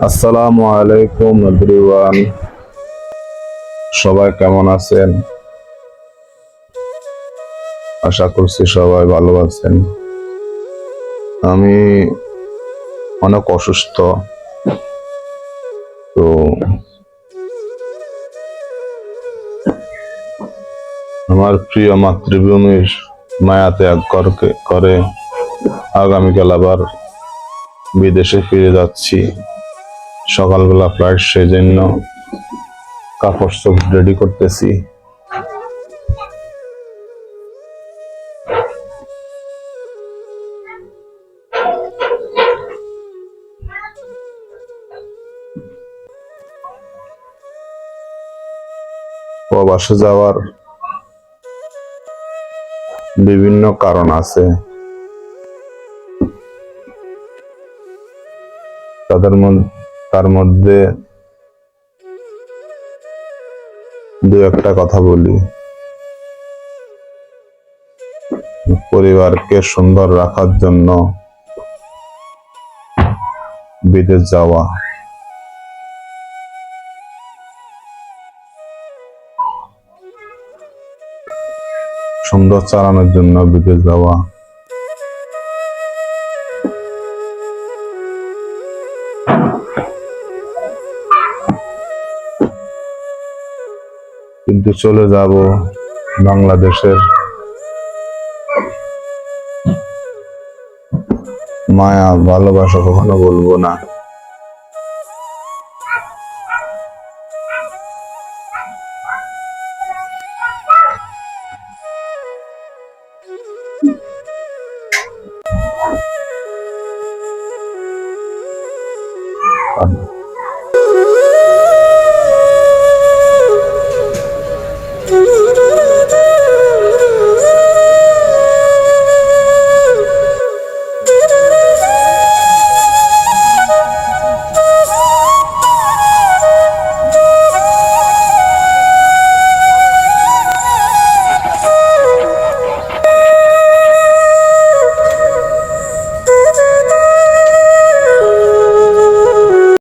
আসসালামু আলাইকুম এভরিওয়ান। সবাই কেমন আছেন? আশা করছি সবাই ভালো আছেন। আমি অনেক অসুস্থ। তো আমার প্রিয় মাতৃভূমির মায়া ত্যাগ করকে- করে আগামীকাল আবার বিদেশে ফিরে যাচ্ছি। সকালবেলা ফ্লাইট সেই জন্য কাপড় সব রেডি করতেছি। প্রবাসে যাওয়ার বিভিন্ন কারণ আছে। তাদের মধ্যে তার মধ্যে দু একটা কথা বলি। পরিবারকে সুন্দর রাখার জন্য বিদেশ যাওয়া। সুন্দর চালানোর জন্য বিদেশ যাওয়া। কিন্তু চলে যাব বাংলাদেশের মায়া ভালোবাসা কখনো বলব না Amen.